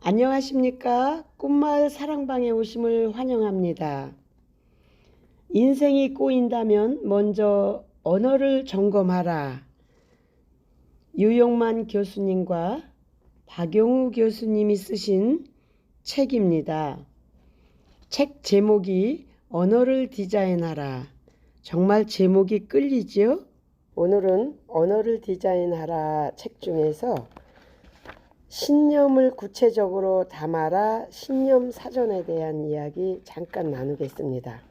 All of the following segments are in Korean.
안녕하십니까? 꿈마을 사랑방에 오심을 환영합니다. 인생이 꼬인다면 먼저 언어를 점검하라. 유용만 교수님과 박용우 교수님이 쓰신 책입니다. 책 제목이 언어를 디자인하라. 정말 제목이 끌리지요? 오늘은 언어를 디자인하라 책 중에서 신념을 구체적으로 담아라 신념 사전에 대한 이야기 잠깐 나누겠습니다.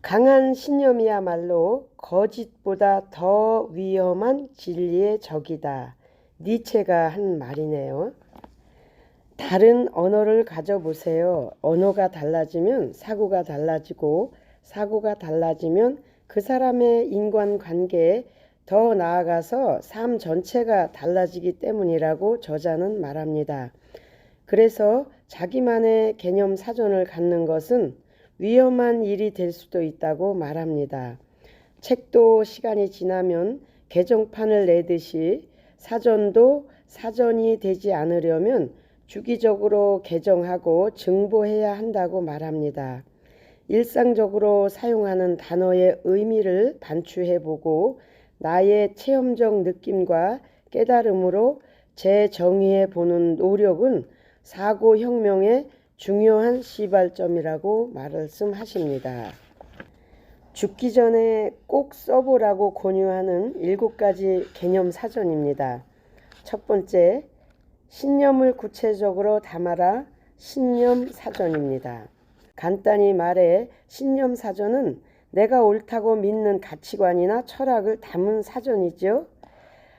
강한 신념이야말로 거짓보다 더 위험한 진리의 적이다. 니체가 한 말이네요. 다른 언어를 가져보세요. 언어가 달라지면 사고가 달라지고 사고가 달라지면 그 사람의 인간관계에 더 나아가서 삶 전체가 달라지기 때문이라고 저자는 말합니다. 그래서 자기만의 개념 사전을 갖는 것은 위험한 일이 될 수도 있다고 말합니다. 책도 시간이 지나면 개정판을 내듯이 사전도 사전이 되지 않으려면 주기적으로 개정하고 증보해야 한다고 말합니다. 일상적으로 사용하는 단어의 의미를 반추해보고 나의 체험적 느낌과 깨달음으로 재정의해 보는 노력은 사고 혁명의 중요한 시발점이라고 말씀하십니다. 죽기 전에 꼭 써보라고 권유하는 일곱 가지 개념 사전입니다. 첫 번째, 신념을 구체적으로 담아라 신념 사전입니다. 간단히 말해 신념 사전은 내가 옳다고 믿는 가치관이나 철학을 담은 사전이죠.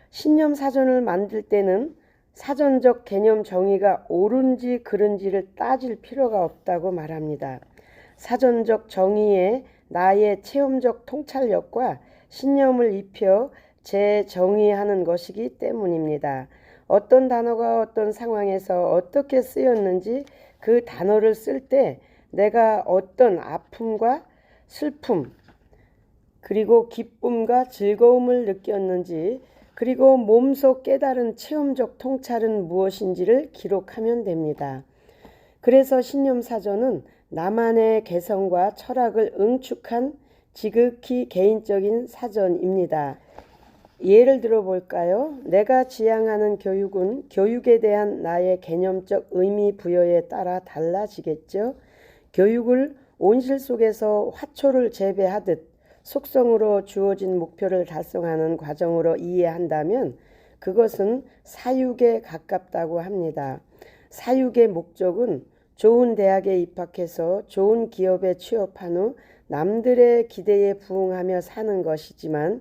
신념 사전을 만들 때는 사전적 개념 정의가 옳은지 그른지를 따질 필요가 없다고 말합니다. 사전적 정의에 나의 체험적 통찰력과 신념을 입혀 재정의하는 것이기 때문입니다. 어떤 단어가 어떤 상황에서 어떻게 쓰였는지 그 단어를 쓸 때 내가 어떤 아픔과 슬픔, 그리고 기쁨과 즐거움을 느꼈는지, 그리고 몸속 깨달은 체험적 통찰은 무엇인지를 기록하면 됩니다. 그래서 신념사전은 나만의 개성과 철학을 응축한 지극히 개인적인 사전입니다. 예를 들어 볼까요? 내가 지향하는 교육은 교육에 대한 나의 개념적 의미 부여에 따라 달라지겠죠. 교육을 온실 속에서 화초를 재배하듯 속성으로 주어진 목표를 달성하는 과정으로 이해한다면 그것은 사육에 가깝다고 합니다. 사육의 목적은 좋은 대학에 입학해서 좋은 기업에 취업한 후 남들의 기대에 부응하며 사는 것이지만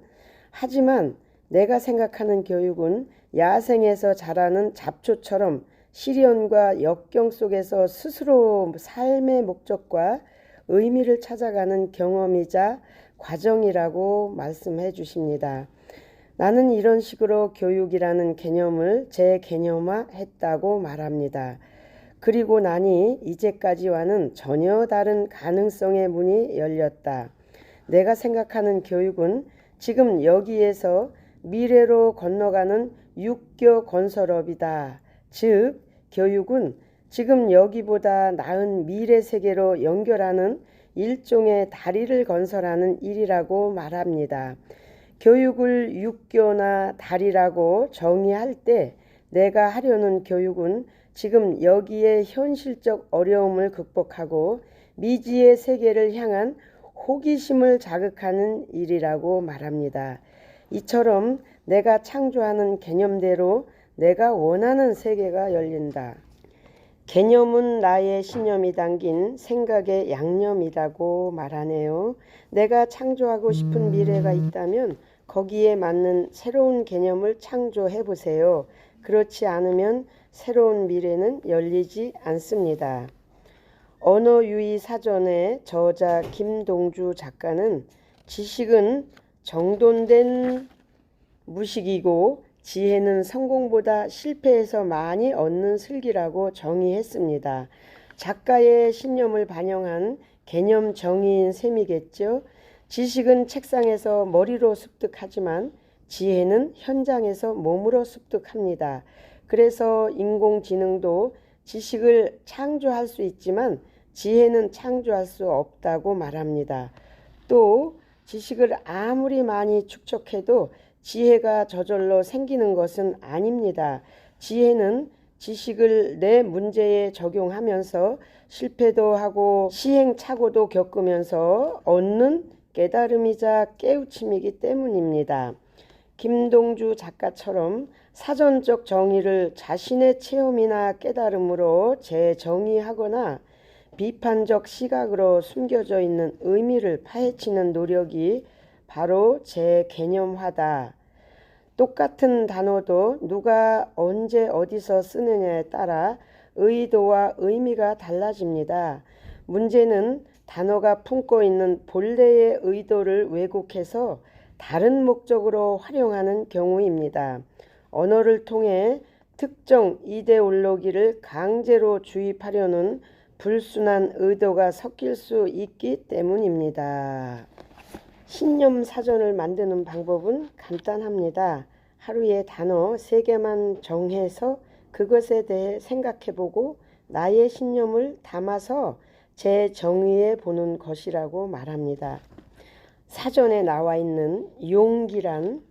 하지만 내가 생각하는 교육은 야생에서 자라는 잡초처럼 시련과 역경 속에서 스스로 삶의 목적과 의미를 찾아가는 경험이자 과정이라고 말씀해 주십니다. 나는 이런 식으로 교육이라는 개념을 제 개념화 했다고 말합니다. 그리고 나니 이제까지와는 전혀 다른 가능성의 문이 열렸다. 내가 생각하는 교육은 지금 여기에서 미래로 건너가는 육교 건설업이다. 즉, 교육은 지금 여기보다 나은 미래 세계로 연결하는 일종의 다리를 건설하는 일이라고 말합니다. 교육을 육교나 다리라고 정의할 때 내가 하려는 교육은 지금 여기에 현실적 어려움을 극복하고 미지의 세계를 향한 호기심을 자극하는 일이라고 말합니다. 이처럼 내가 창조하는 개념대로 내가 원하는 세계가 열린다. 개념은 나의 신념이 담긴 생각의 양념이라고 말하네요. 내가 창조하고 싶은 미래가 있다면 거기에 맞는 새로운 개념을 창조해 보세요. 그렇지 않으면 새로운 미래는 열리지 않습니다. 언어유희 사전의 저자 김동주 작가는 지식은 정돈된 무식이고 지혜는 성공보다 실패에서 많이 얻는 슬기라고 정의했습니다. 작가의 신념을 반영한 개념 정의인 셈이겠죠. 지식은 책상에서 머리로 습득하지만 지혜는 현장에서 몸으로 습득합니다. 그래서 인공지능도 지식을 창조할 수 있지만 지혜는 창조할 수 없다고 말합니다. 또 지식을 아무리 많이 축적해도 지혜가 저절로 생기는 것은 아닙니다. 지혜는 지식을 내 문제에 적용하면서 실패도 하고 시행착오도 겪으면서 얻는 깨달음이자 깨우침이기 때문입니다. 김동주 작가처럼 사전적 정의를 자신의 체험이나 깨달음으로 재정의하거나 비판적 시각으로 숨겨져 있는 의미를 파헤치는 노력이 바로 재개념화다. 똑같은 단어도 누가 언제 어디서 쓰느냐에 따라 의도와 의미가 달라집니다. 문제는 단어가 품고 있는 본래의 의도를 왜곡해서 다른 목적으로 활용하는 경우입니다. 언어를 통해 특정 이데올로기를 강제로 주입하려는 불순한 의도가 섞일 수 있기 때문입니다. 신념 사전을 만드는 방법은 간단합니다. 하루에 단어 3개만 정해서 그것에 대해 생각해 보고 나의 신념을 담아서 재정의해 보는 것이라고 말합니다. 사전에 나와 있는 용기란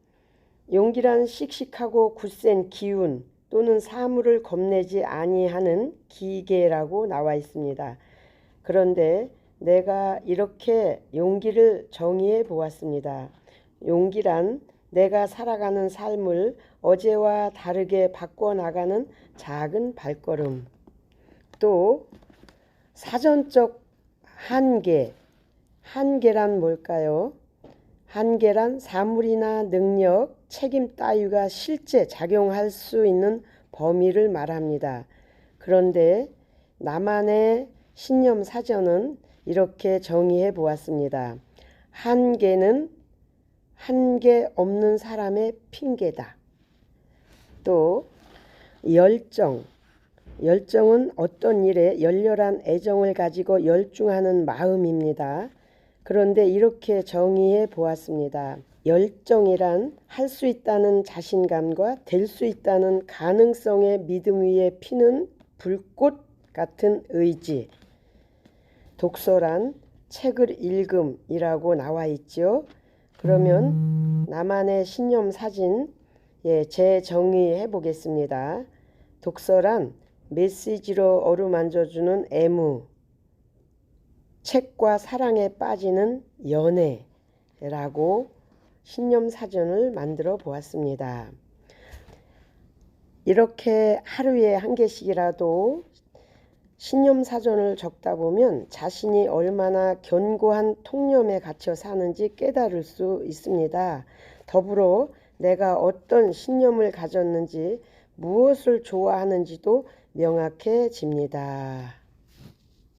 용기란 씩씩하고 굳센 기운 또는 사물을 겁내지 아니하는 기계라고 나와 있습니다. 그런데 내가 이렇게 용기를 정의해 보았습니다. 용기란 내가 살아가는 삶을 어제와 다르게 바꿔 나가는 작은 발걸음. 또 사전적 한계. 한계란 뭘까요? 한계란 사물이나 능력, 책임 따위가 실제 작용할 수 있는 범위를 말합니다. 그런데 나만의 신념 사전은 이렇게 정의해 보았습니다. 한계는 한계 없는 사람의 핑계다. 또 열정. 열정은 어떤 일에 열렬한 애정을 가지고 열중하는 마음입니다. 그런데 이렇게 정의해 보았습니다. 열정이란 할 수 있다는 자신감과 될 수 있다는 가능성의 믿음 위에 피는 불꽃 같은 의지. 독서란 책을 읽음이라고 나와 있죠. 그러면 나만의 신념 사진 예, 재정의해 보겠습니다. 독서란 메시지로 어루만져주는 애무, 책과 사랑에 빠지는 연애라고 신념 사전을 만들어 보았습니다. 이렇게 하루에 한 개씩이라도 신념 사전을 적다 보면 자신이 얼마나 견고한 통념에 갇혀 사는지 깨달을 수 있습니다. 더불어 내가 어떤 신념을 가졌는지 무엇을 좋아하는지도 명확해집니다.